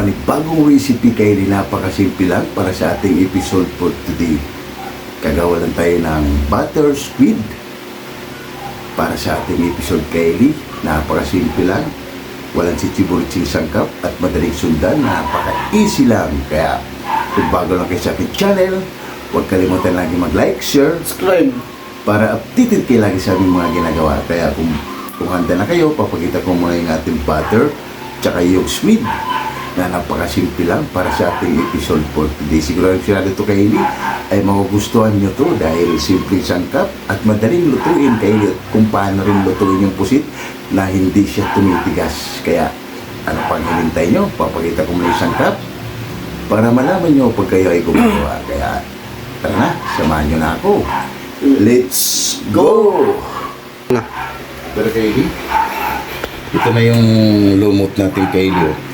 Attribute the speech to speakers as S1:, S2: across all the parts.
S1: panibagong recipe kay napakasimple lang para sa ating episode for today. Kagawa lang tayo ng butter squid para sa ating episode kay Napakasimple lang. Walang chichiburitsing sangkap at madaling sundan. Napaka-easy lang. Kaya kung bago lang kayo sa aking channel, huwag kalimutan lagi mag-like, share,
S2: Subscribe.
S1: para updated kayo lagi sa aming mga ginagawa. Kaya kung, kung handa na kayo, papakita ko muna yung ating butter tsaka yung squid na napakasimple lang para sa ating episode for today. Siguro yung sinado ito kay Eli ay magugustuhan nyo to dahil simple sangkap at madaling lutuin kay Eli kung paano rin lutuin yung pusit na hindi siya tumitigas. Kaya ano pang hinintay nyo? Papakita ko muna yung sangkap para malaman nyo pag kayo ay gumagawa. Kaya tara na, samahan nyo na ako. Let's go!
S2: Na.
S1: Pero Kylie, ito na yung lumot natin Kylie. Oh.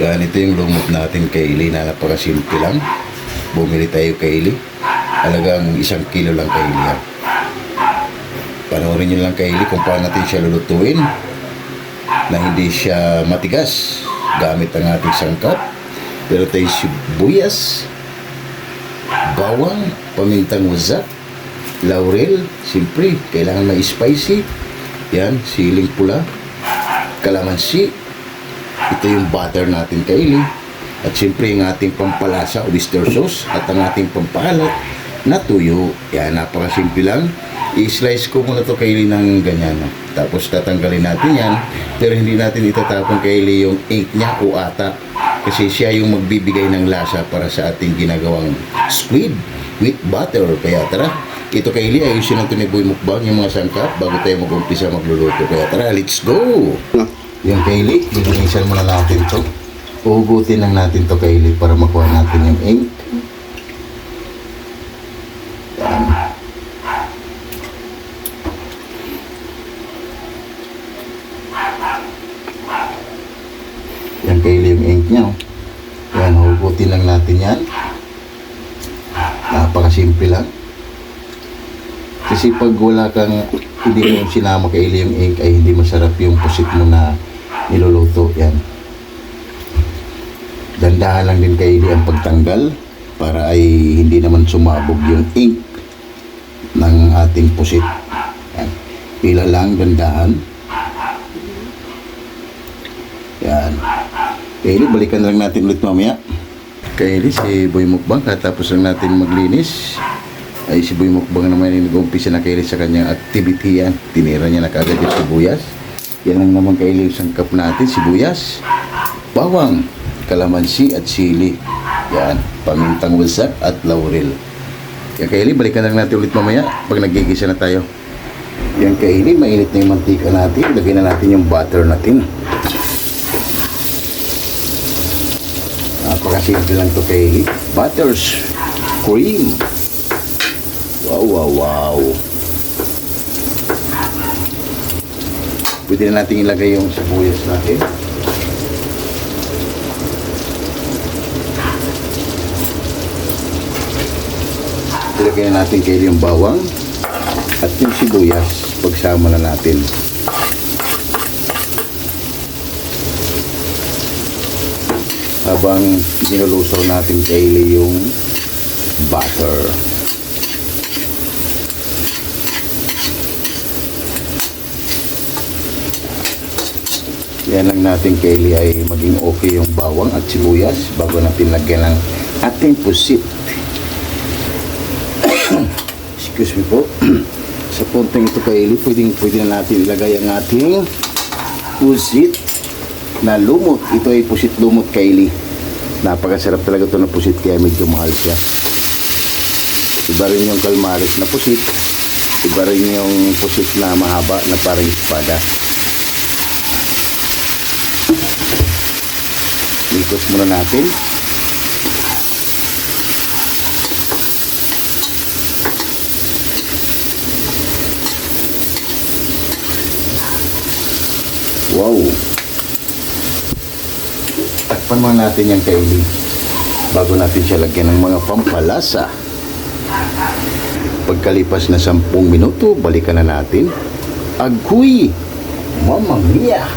S1: Yan, ito yung lumot natin Kylie na napakasimple lang. Bumili tayo Kylie. Alagang isang kilo lang Kylie yan. Panoorin nyo lang Kylie kung paano natin siya lulutuin na hindi siya matigas gamit ang ating sangkap. Pero tayo sibuyas, bawang, pamintang wazak, laurel, siyempre, kailangan may spicy. Yan, siling pula, kalamansi. Ito yung butter natin kaili. At siyempre, yung ating pampalasa, oyster sauce, at ang ating pampalat na tuyo. Yan, napakasimple lang. I-slice ko muna to kaili ng ganyan. Tapos tatanggalin natin yan. Pero hindi natin itatapon kaili yung ink niya o ata. Kasi siya yung magbibigay ng lasa para sa ating ginagawang squid with butter. Kaya tara, ito kay Ili, ayusin natin ni Boy Mukbang yung mga sangkap bago tayo mag-umpisa magluluto. Kaya tara, let's go! Yung kay Ili, lilinisan muna natin to. Uhugutin lang natin to kay Ili para makuha natin yung ink. Yan. Yan kay Ili yung ink niya. oh. Yan, hugutin lang natin yan. Napakasimple lang. Kasi pag wala kang hindi mo sinama kay Ili yung ink ay hindi masarap yung pusit mo na niluluto. Yan. Dandahan lang din kay Ili ang pagtanggal para ay hindi naman sumabog yung ink ng ating pusit. Yan. Pila lang, dandahan. Yan. Kay Ili, balikan lang natin ulit mamaya. Kay Ili, si Boy Mukbang, katapos lang natin maglinis, ay si Boy Mukbang naman yung nag-umpisa na kay Ili sa kanyang activity yan. Tinira niya na kagad yung sibuyas. Yan lang naman kay Ili yung sangkap natin, sibuyas, bawang, kalamansi at sili. Yan, pamintang wasak at laurel. Yan kay Ili, balikan lang natin ulit mamaya pag nagigisa na tayo. Yan kay Ili, mainit na yung mantika natin. Lagyan na natin yung butter natin. Napakasimple lang to kay Butters Cream. Wow, wow, wow. Pwede na natin ilagay yung sibuyas natin. Ilagay na natin kayo yung bawang at yung sibuyas. Pagsama na natin. habang sinulusaw natin kaili yung butter. Yan lang natin kaili ay maging okay yung bawang at sibuyas bago natin lagyan ng ating pusit. Excuse me po. Sa puntong ito kaili, pwedeng pwede na natin ilagay ang ating pusit na lumot. Ito ay pusit lumot kaili. Napakasarap talaga ito na pusit kaya medyo mahal siya. Iba rin yung kalmaris na pusit. Iba rin yung pusit na mahaba na parang espada. Ikos muna natin. Wow! Takpan muna natin yung kaili bago natin siya lagyan ng mga pampalasa. Pagkalipas na 10 minuto, balikan na natin. Agoy! Mamma mia!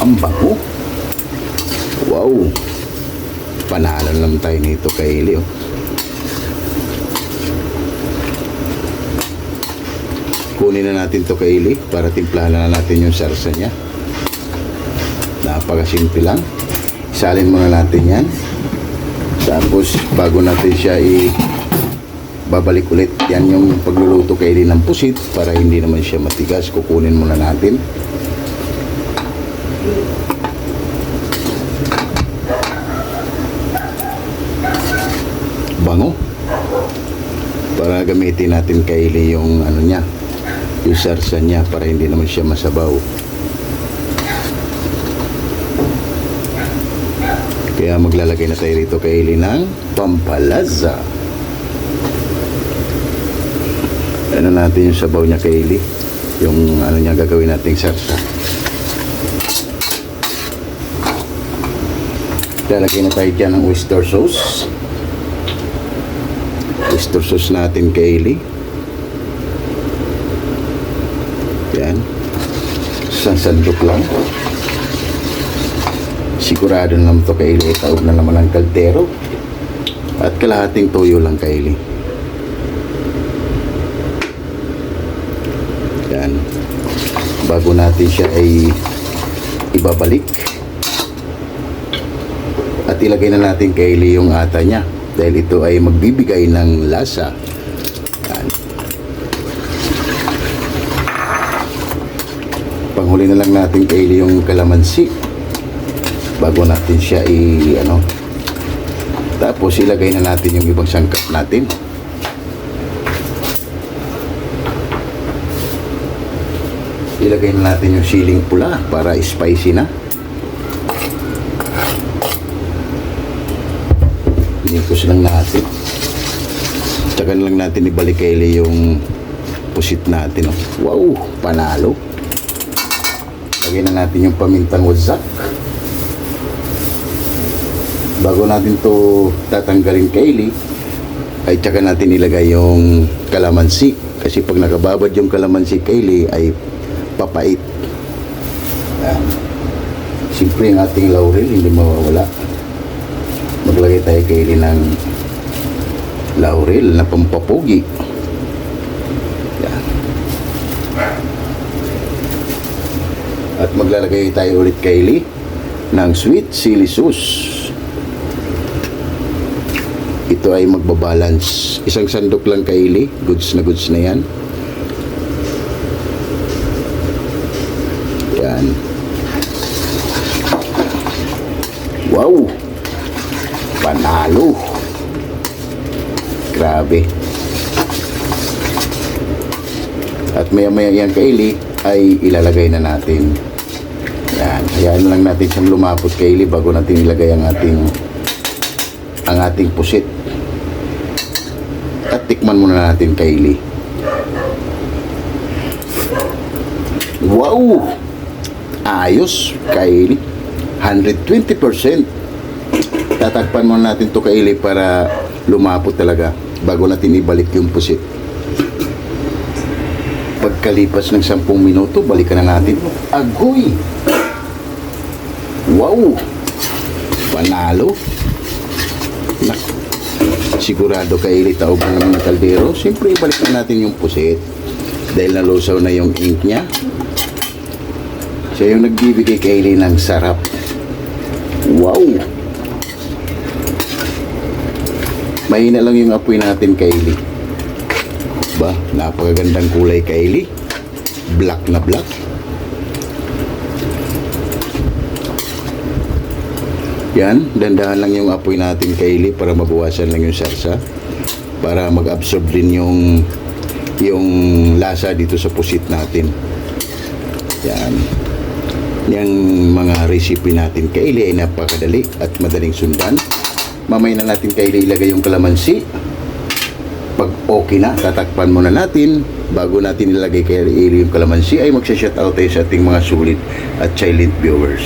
S1: Ang bango. Wow. Panalo lang tayo nito kay Eli. Oh. Kunin na natin to kay Eli para timplahan na natin yung sarsa niya. Napakasimple lang. Salin muna natin yan. Tapos bago natin siya i babalik ulit yan yung pagluluto kay Eli ng pusit para hindi naman siya matigas kukunin muna natin bango para gamitin natin kay Eli yung ano niya yung sarsa niya para hindi naman siya masabaw. Kaya maglalagay na tayo rito kay Eli ng pampalaza ano natin yung sabaw niya kay Eli yung ano niya gagawin nating sarsa. Lalagay na tayo dyan ng oyster sauce oyster sauce natin kay Eli. Yan. Isang sandok lang. Sigurado naman to kay Eli. Itaog na naman ang kaldero. At kalahating toyo lang kay Eli. Yan. Bago natin siya ay ibabalik. At ilagay na natin kay Eli yung ata niya dahil ito ay magbibigay ng lasa. Panghuli na lang natin kay Eli yung kalamansi bago natin siya i ano tapos ilagay na natin yung ibang sangkap natin. Ilagay na natin yung siling pula para spicy na Inikos lang natin tsaka na lang natin ibalik kay yung pusit natin oh. wow panalo. Lagay na natin yung pamintang wazak bago natin to tatanggalin kay ay tsaka natin ilagay yung kalamansi. Kasi pag nakababad yung kalamansi kay ay papait. Yan. siyempre ang ating laurel hindi mawawala maglagay tayo kay ng laurel na pampapugi. Yan. at maglalagay tayo ulit kay ng sweet chili sauce. Ito ay magbabalance. Isang sandok lang kay goods na goods na yan wow panalo grabe at maya maya yan kay Eli ay ilalagay na natin. Yan. Hayaan lang natin siyang lumapot kay Eli bago natin ilagay ang ating ang ating pusit. At tikman muna natin kay Eli. Wow! Ayos kay Eli. 120% tatakpan muna natin to kay Eli para lumapot talaga bago natin ibalik yung pusit pagkalipas ng 10 minuto balikan na natin. Agoy! Wow! Panalo! Nak sigurado kay na naman ng kaldero? Siyempre ibalik na natin yung pusit dahil nalusaw na yung ink niya. Siya yung nagbibigay kay Eli ng sarap. Wow! Mahina lang yung apoy natin kay Eli ba napakagandang kulay kay Eli black na black Yan, dandahan lang yung apoy natin kay Eli para mabawasan lang yung sarsa. Para mag-absorb din yung yung lasa dito sa pusit natin. Yan. Yung mga recipe natin kay Eli ay napakadali at madaling sundan. Mamay na natin kay Eli ilagay yung kalamansi. Pag okay na, tatakpan muna natin. Bago natin ilagay kay Eli yung kalamansi ay magsha-shoutout tayo sa ating mga sulit at silent viewers.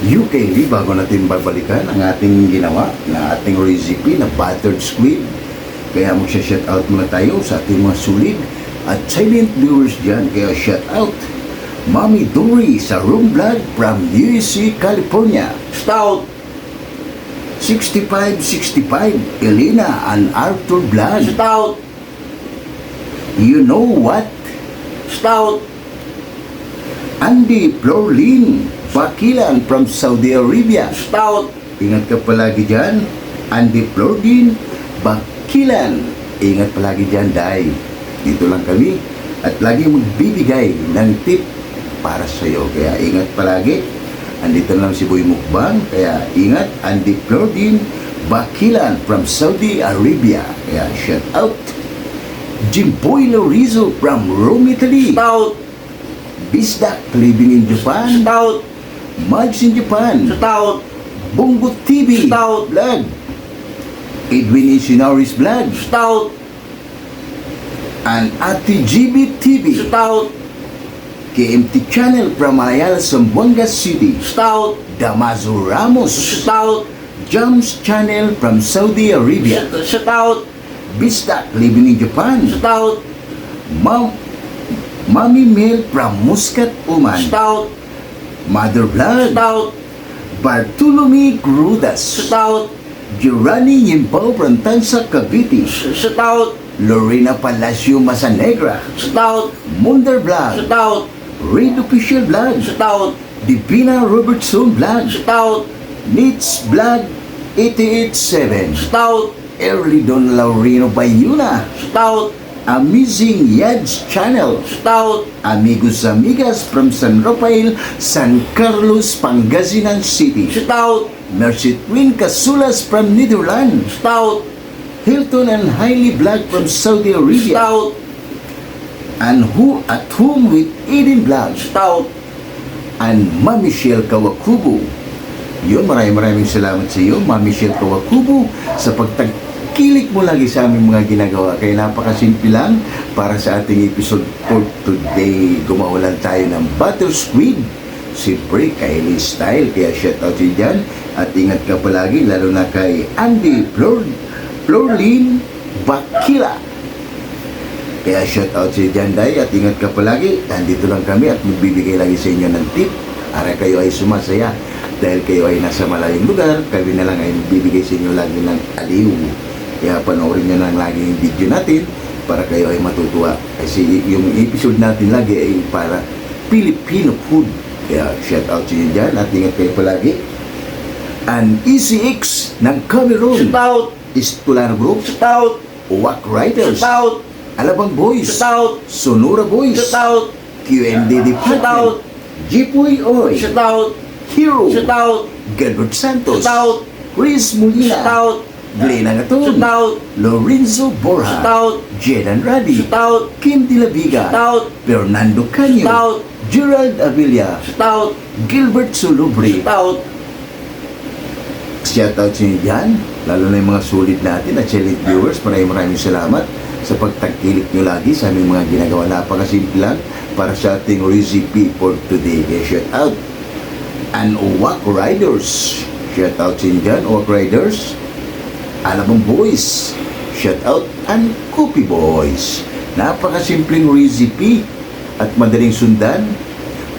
S1: UKV bago natin babalikan ang ating ginawa na ating recipe na buttered squid. Kaya magsha-shout out muna tayo sa ating mga sulit at silent viewers dyan. Kaya shout out Mami Dory sa Room Blood from USC, California.
S2: Stout.
S1: 6565 Elena and Arthur Blood.
S2: Stout.
S1: You know what?
S2: Stout.
S1: Andy Florlin Bakilan from Saudi Arabia.
S2: Stout.
S1: Ingat ka palagi dyan. Andy Florlin Bakilan. Ingat palagi dyan, Day. Dito lang kami. At lagi magbibigay ng tip para sa iyo. Kaya ingat palagi. Andito lang si Boy Mukbang. Kaya ingat. Andy Florlin Bakilan from Saudi Arabia. Kaya shout out. Jimboy Lorizo from Rome, Italy.
S2: Stout.
S1: Bisdak living in Japan.
S2: Stout.
S1: Mags in Japan.
S2: Stout.
S1: Bongo TV.
S2: Stout.
S1: Vlog. Edwin Isinaris Vlog.
S2: Stout.
S1: And Ate GB TV.
S2: Stout.
S1: KMT Channel from Ayala, Zamboanga City.
S2: Stout.
S1: Damaso Ramos.
S2: Stout.
S1: Jams Channel from Saudi Arabia.
S2: Stout.
S1: Bisdak living in Japan.
S2: Stout.
S1: Mom, Mami Mel from Muscat, Oman.
S2: Stout.
S1: Mother Vlog.
S2: Stout.
S1: Bartolome Crudas.
S2: Stout.
S1: Giovanni Yimpaw from Tansa, Cavite.
S2: Stout.
S1: Lorena Palacio Masanegra.
S2: Stout.
S1: Munder Vlog.
S2: Stout.
S1: Reid Official Vlog.
S2: Stout.
S1: Divina Robertson Vlog.
S2: Stout.
S1: Nits Vlog 887.
S2: Stout.
S1: Early Don Laurino Bayuna.
S2: Stout.
S1: Amazing Yads Channel.
S2: Stout.
S1: Amigos Amigas from San Rafael, San Carlos, Pangasinan City.
S2: Stout.
S1: Mercy Twin Casulas from Netherlands.
S2: Stout.
S1: Hilton and Hailey Vlog from Saudi Arabia.
S2: Stout.
S1: And who at home with Eden Vlog.
S2: Stout.
S1: and Ma Michelle Kawakubo. Yun, maraming maraming salamat sa iyo, Ma Michelle Kawakubo, sa pagtangkilik mo lagi sa aming mga ginagawa. Kaya napakasimple lang para sa ating episode for today. Gumawa lang tayo ng butter squid. Siyempre, Kylie style. Kaya shout out yun dyan. At ingat ka palagi, lalo na kay Andy Flor, Florlin Bakila. Kaya shout out si Janday at ingat ka palagi. Nandito lang kami at magbibigay lagi sa inyo ng tip para kayo ay sumasaya. Dahil kayo ay nasa malayong lugar, kami na lang ay magbibigay sa inyo lagi ng aliw. Kaya panoorin nyo lang lagi yung video natin para kayo ay matutuwa. Kasi yung episode natin lagi ay para Filipino food. Kaya shout out sa inyo dyan at ingat kayo palagi. And ECX ng Cameroon
S2: Stout.
S1: is Tulano Group,
S2: Stout.
S1: Wack Riders,
S2: Stout.
S1: Alabang Boys,
S2: Stout.
S1: Sonora Boys,
S2: Stout.
S1: QND Department, Jipoy Oy,
S2: Stout.
S1: Hero,
S2: Stout.
S1: Gilbert Santos,
S2: Stout.
S1: Chris Molina,
S2: Stout.
S1: Glenn Agaton,
S2: Stout.
S1: Lorenzo Borja,
S2: Stout.
S1: Jedan Radi,
S2: Stout.
S1: Kim De La Viga,
S2: Stout.
S1: Fernando Canyo,
S2: Stout.
S1: Gerald Avilla,
S2: Stout.
S1: Gilbert Sulubre,
S2: Stout.
S1: Shoutout sa inyo dyan, lalo na yung mga sulit natin at silent viewers. Maraming maraming salamat sa pagtangkilik nyo lagi sa aming mga ginagawa. Napakasimple lang para sa ating recipe for today. Kaya shoutout. And Uwak Riders. Shoutout sa inyo dyan, Uwak Riders. Alabang Boys. Shoutout. And Copy Boys. Napakasimpleng recipe at madaling sundan.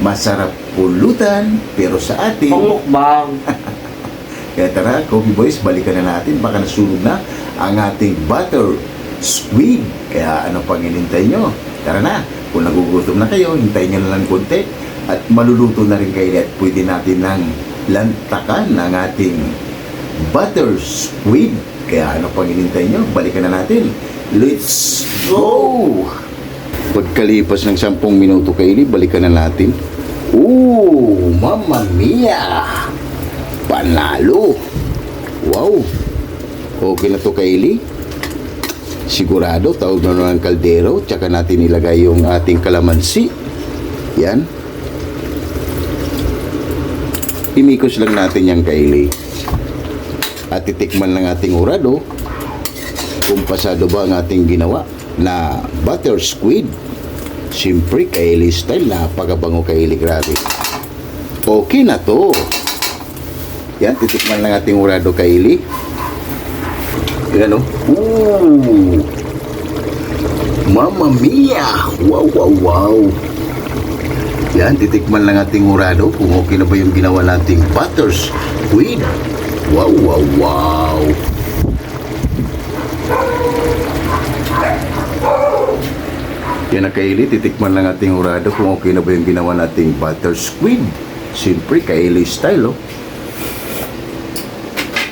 S1: Masarap pulutan, pero sa atin,
S2: Pangmukbang.
S1: kaya tara, Coffee Boys, balikan na natin. Baka nasunog na ang ating butter squid. Kaya ano pang hinintay nyo? Tara na, kung nagugutom na kayo, hintayin nyo na lang konti. At maluluto na rin kayo at pwede natin ng lantakan ng ating butter squid. Kaya ano pang hinintay nyo? Balikan na natin. Let's go! Pagkalipas ng 10 minuto kaili, balikan na natin. Ooh, mamma mia! Panalo! Wow! Okay na to kaili. Sigurado, tawag na naman ng kaldero. Tsaka natin ilagay yung ating kalamansi. Yan. Imikos lang natin yung kaili. At titikman ng ating urado kung pasado ba ang ating ginawa na butter squid. Siyempre, kaili style. Napakabango kaili, grabe. Okay na to. Yan, titikman lang ating urado kaili. Yan o. Ooh! Mamma mia! Wow, wow, wow! Yan, titikman lang ating urado kung okay na ba yung ginawa nating butter squid. Wow, wow, wow. Yan na kaili, titikman lang ating urado kung okay na ba yung ginawa nating butter squid. Siyempre, kaili style, oh.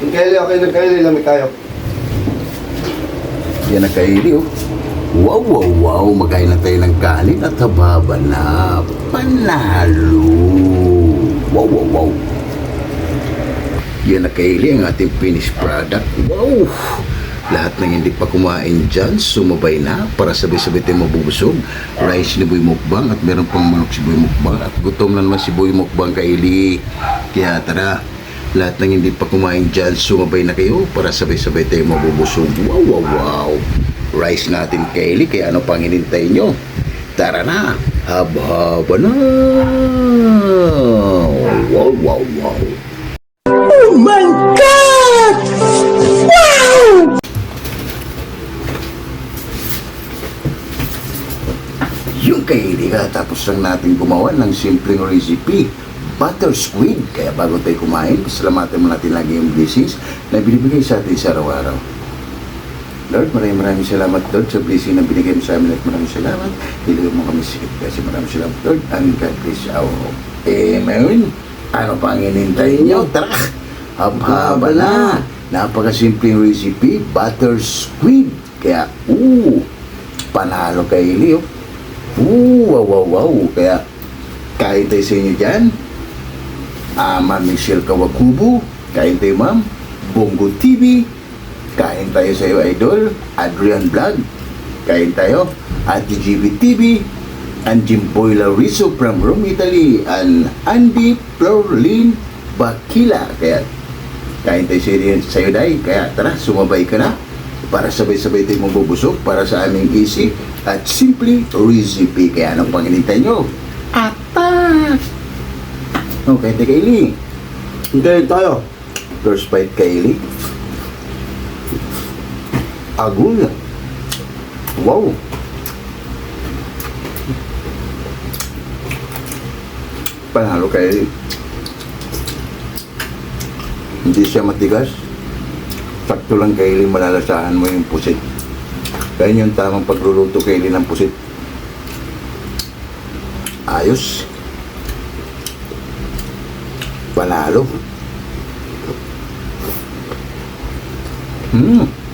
S3: Yung kaili, okay na kaili, lamig tayo.
S1: Yan na kaili, oh. Wow, wow, wow. Magkain na tayo ng kanin at hababa na. Panalo. Wow, wow, wow. Yan na kaili ang ating finished product. Wow! Lahat ng hindi pa kumain dyan, sumabay na para sabay-sabay tayo mabubusog. Rice ni Boy Mukbang at meron pang manok si Boy Mukbang at gutom na naman si Boy Mukbang kaili. Kaya tara, lahat ng hindi pa kumain dyan, sumabay na kayo para sabay-sabay tayo mabubusog. Wow, wow, wow! Rice natin kaili, kaya ano pang hinintay nyo? Tara na! Haba-haba na! Wow, wow, wow! Yung kaili ka, tapos lang natin gumawa ng simpleng recipe, butter squid. Kaya bago tayo kumain, pasalamatan mo natin lagi yung blessings na binibigay sa atin sa araw-araw. Lord, maraming maraming salamat, Lord, sa blessing na binigay mo sa amin at maraming salamat. Ilagay mo kami sa kasi maraming salamat, Lord, and God bless our Amen. Ano pa ang inintay nyo? Tara! Haba na! Napakasimpleng recipe, butter squid. Kaya, ooh, panalo kay Leo. Ooh, wow, wow, wow. Kaya, kain tayo sa inyo dyan. Ah, Ma'am Michelle Kawakubo. Kain tayo, Ma'am. Bongo TV. Kain tayo sa iyo, Idol. Adrian Vlog. Kain tayo. Ate GB TV. And Jimboy Lauriso from Rome, Italy. And Andy Florlin Bakila. Kaya, kain tayo sa iyo, sa iyo, Day. Kaya, tara, sumabay ka na para sabay-sabay tayo mabubusog para sa aming easy at simply recipe. Kaya anong panginintay nyo? Attack! Tayo Kaylee.
S3: Yung kaili tayo.
S1: First bite Kaylee. Agul. Wow. Panalo Kaylee. Hindi siya matigas. Sakto lang Kaylee malalasahan mo yung pusit. Kaya yung tamang pagluluto Kaylee ng pusit. Ayos. Panalo. Hmm.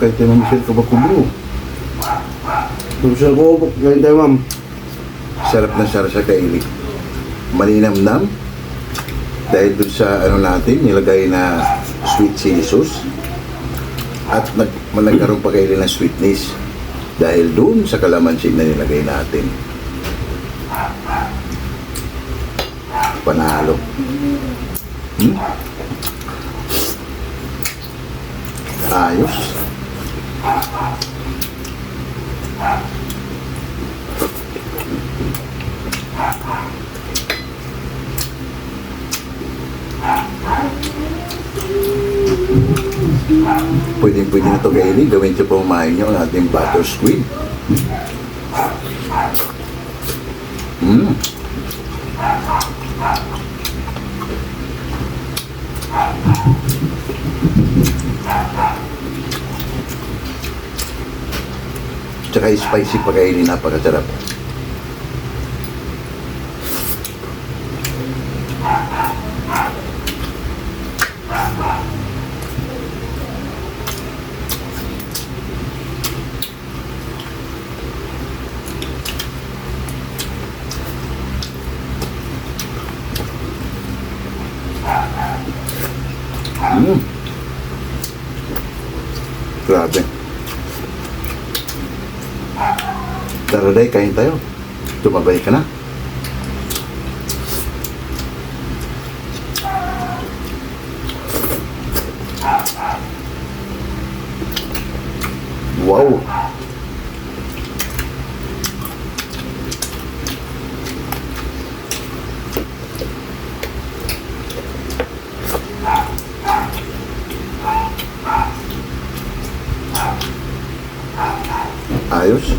S1: Kahit tayo mamisil ka ba kubro?
S3: Gusto ko, kaili tayo, ma'am.
S1: Sarap na sarap sa kaili. Malinamnam. Dahil dun sa ano natin, nilagay na sweet chili sauce. At nag, nagkaroon pa kaili ng sweetness. Dahil dun sa kalamansi na nilagay natin. Panalo. Hmm? Ayos. Pwede pwede na ito kainin. Gawin siya pamamahin nyo ang ating butter squid. Mm. Tsaka spicy pa kainin, napakasarap. Mm. Grabe. Tara day, kain tayo. Tumabay ka na. Wow! Ayos.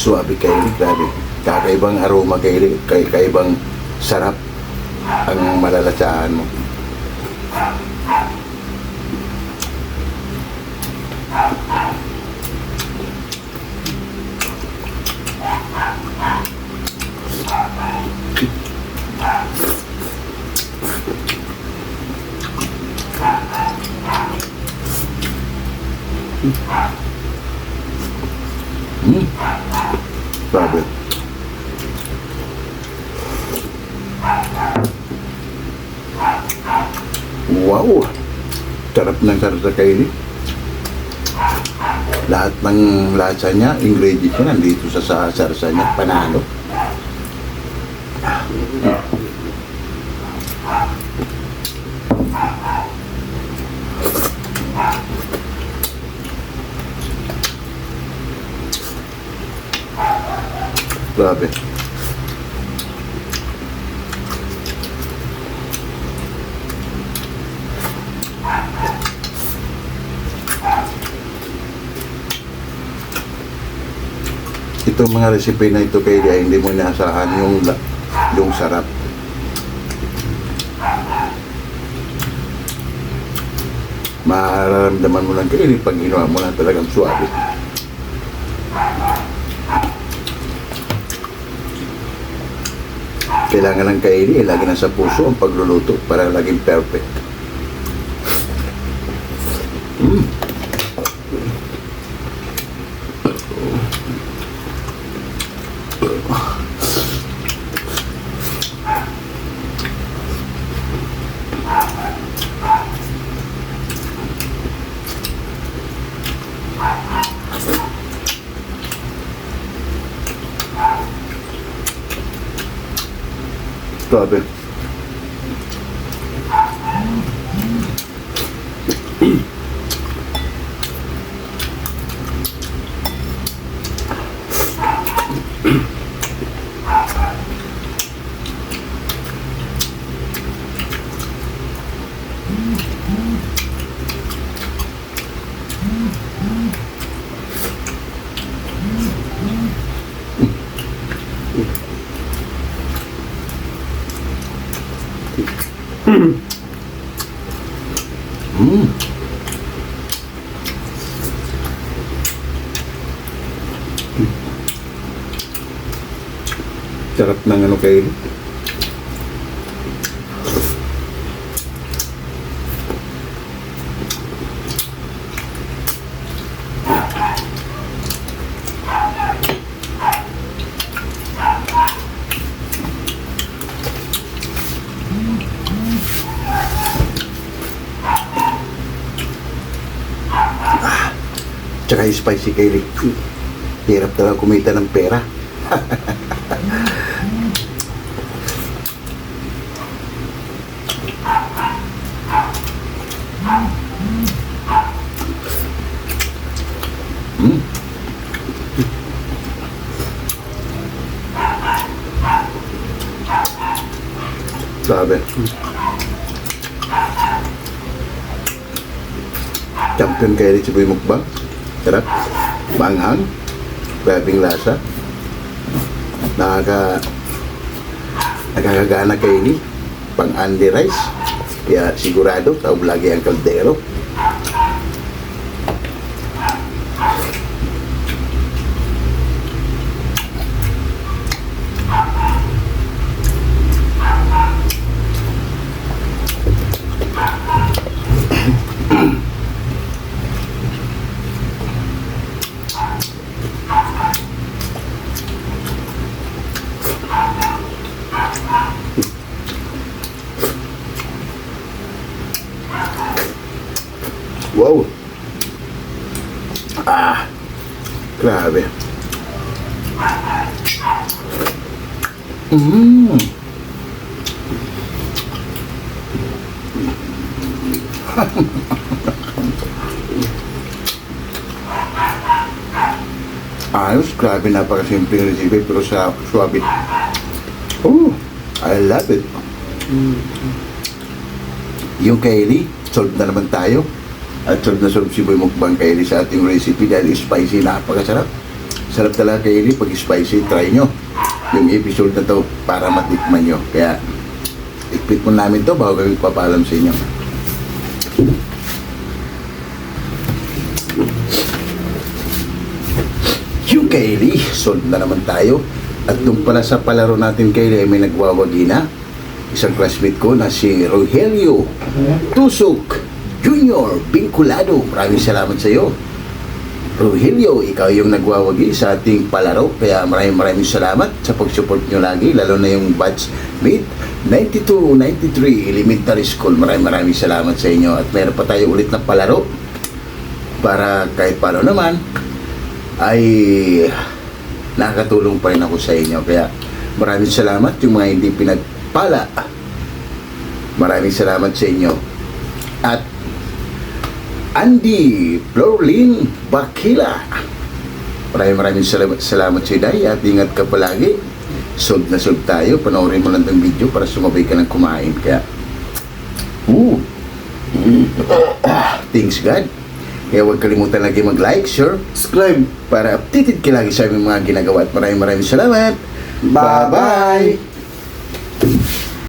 S1: Suwabe kaili, grabe. Kakaibang aroma kaili, kay kaibang sarap ang malalasahan mo. Hmm. Grabe. Wow! Sarap ng sarap sa kaili. Lahat ng lasa niya, ingredients niya, nandito sa sarsa niya, panalo. Grabe. Itong mga recipe na ito kaya hindi mo inasahan yung yung sarap. Mararamdaman mo lang kayo pag ginawa mo lang talagang suwabe. Kailangan ng kaili, eh, lagi nasa puso ang pagluluto para laging perfect. Mm. Grabe. Mm. Sarap ng ano kayo. Spicy kaili. Hirap talaga kumita ng pera. Mm. Sabi. Champion kayo rin si Boy Mukbang. Sarap. Manghang. Grabing lasa. Nakaka... Nakakagana kayo ni. Pang Andy Rice. Kaya sigurado, taob lagi ang kaldero. Wow. Ah. Grabe. Mmm. Ayos, grabe napakasimple ng recipe pero sa suabe. Oh, I love it. Yung Kylie, solve na naman tayo. At solve na solve si Boy Mukbang Kylie sa ating recipe dahil spicy, napakasarap. Sarap talaga Kylie pag spicy, try nyo. Yung episode na to para matikman nyo. Kaya, ikpit mo namin to bago kami papalam sa inyo. Yung Kylie, solve na naman tayo. At doon pala sa palaro natin Kylie ay may nagwawagi na. Isang classmate ko na si Rogelio Tusok Junior Vinculado. Maraming salamat sa iyo. Rogelio, ikaw yung nagwawagi sa ating palaro. Kaya maraming maraming salamat sa pag-support nyo lagi. Lalo na yung batch mate 92-93 Elementary School. Maraming maraming salamat sa inyo. At meron pa tayo ulit na palaro para kahit paano naman ay nakakatulong pa rin ako sa inyo. Kaya maraming salamat yung mga hindi pinagpala. Maraming salamat sa inyo. At Andy Florlin Bakila. Maraming maraming salamat, salamat sa Day at ingat ka palagi. Sold na sold tayo. Panoorin mo lang itong video para sumabay ka ng kumain. Kaya, ooh, thanks God. Kaya huwag kalimutan lagi mag-like, share,
S3: Subscribe.
S1: para updated ka lagi sa aming mga ginagawa at maraming maraming salamat.
S3: Bye-bye.
S1: Bye-bye.